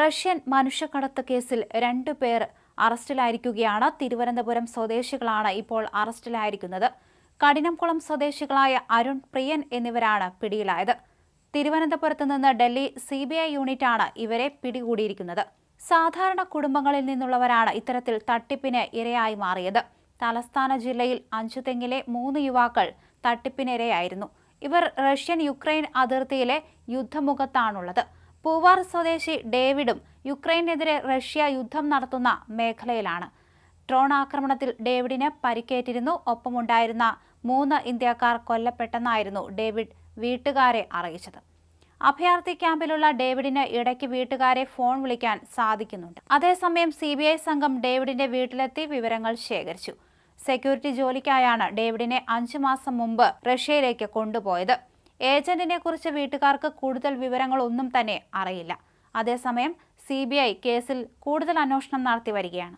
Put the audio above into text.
Russian മനുഷ്യക്കടത്ത് കേസിൽ രണ്ടു പേർ അറസ്റ്റിലായിരിക്കുകയാണ്. തിരുവനന്തപുരം സ്വദേശികളാണ് ഇപ്പോൾ അറസ്റ്റിലായിരിക്കുന്നത്. കഠിനംകുളം സ്വദേശികളായ അരുൺ പ്രിയൻ എന്നിവരാണ് പിടിയിലായത്. തിരുവനന്തപുരത്ത് നിന്ന് ഡൽഹി സി ബി ഐ യൂണിറ്റാണ് ഇവരെ പിടികൂടിയിരിക്കുന്നത്. സാധാരണ കുടുംബങ്ങളിൽ നിന്നുള്ളവരാണ് ഇത്തരത്തിൽ തട്ടിപ്പിന് ഇരയായി മാറിയത്. തലസ്ഥാന ജില്ലയിൽ അഞ്ചുതെങ്ങിലെ മൂന്ന് യുവാക്കൾ തട്ടിപ്പിനിരയായിരുന്നു. ഇവർ റഷ്യൻ യുക്രൈൻ അതിർത്തിയിലെ യുദ്ധമുഖത്താണുള്ളത്. പൂവാർ സ്വദേശി ഡേവിഡും യുക്രൈനെതിരെ റഷ്യ യുദ്ധം നടത്തുന്ന മേഖലയിലാണ്. ഡ്രോൺ ആക്രമണത്തിൽ ഡേവിഡിന് പരിക്കേറ്റിരുന്നു. ഒപ്പമുണ്ടായിരുന്ന മൂന്ന് ഇന്ത്യക്കാർ കൊല്ലപ്പെട്ടെന്നായിരുന്നു ഡേവിഡ് വീട്ടുകാരെ അറിയിച്ചത്. അഭയാർത്ഥി ക്യാമ്പിലുള്ള ഡേവിഡിന് ഇടയ്ക്ക് വീട്ടുകാരെ ഫോൺ വിളിക്കാൻ സാധിക്കുന്നുണ്ട്. അതേസമയം സി ബി ഐ സംഘം ഡേവിഡിന്റെ വീട്ടിലെത്തി വിവരങ്ങൾ ശേഖരിച്ചു. സെക്യൂരിറ്റി ജോലിക്കായാണ് ഡേവിഡിനെ അഞ്ചു മാസം മുമ്പ് റഷ്യയിലേക്ക് കൊണ്ടുപോയത്. ഏജന്റിനെ കുറിച്ച് വീട്ടുകാർക്ക് കൂടുതൽ വിവരങ്ങളൊന്നും തന്നെ അറിയില്ല. അതേസമയം സി കേസിൽ കൂടുതൽ അന്വേഷണം നടത്തി വരികയാണ്.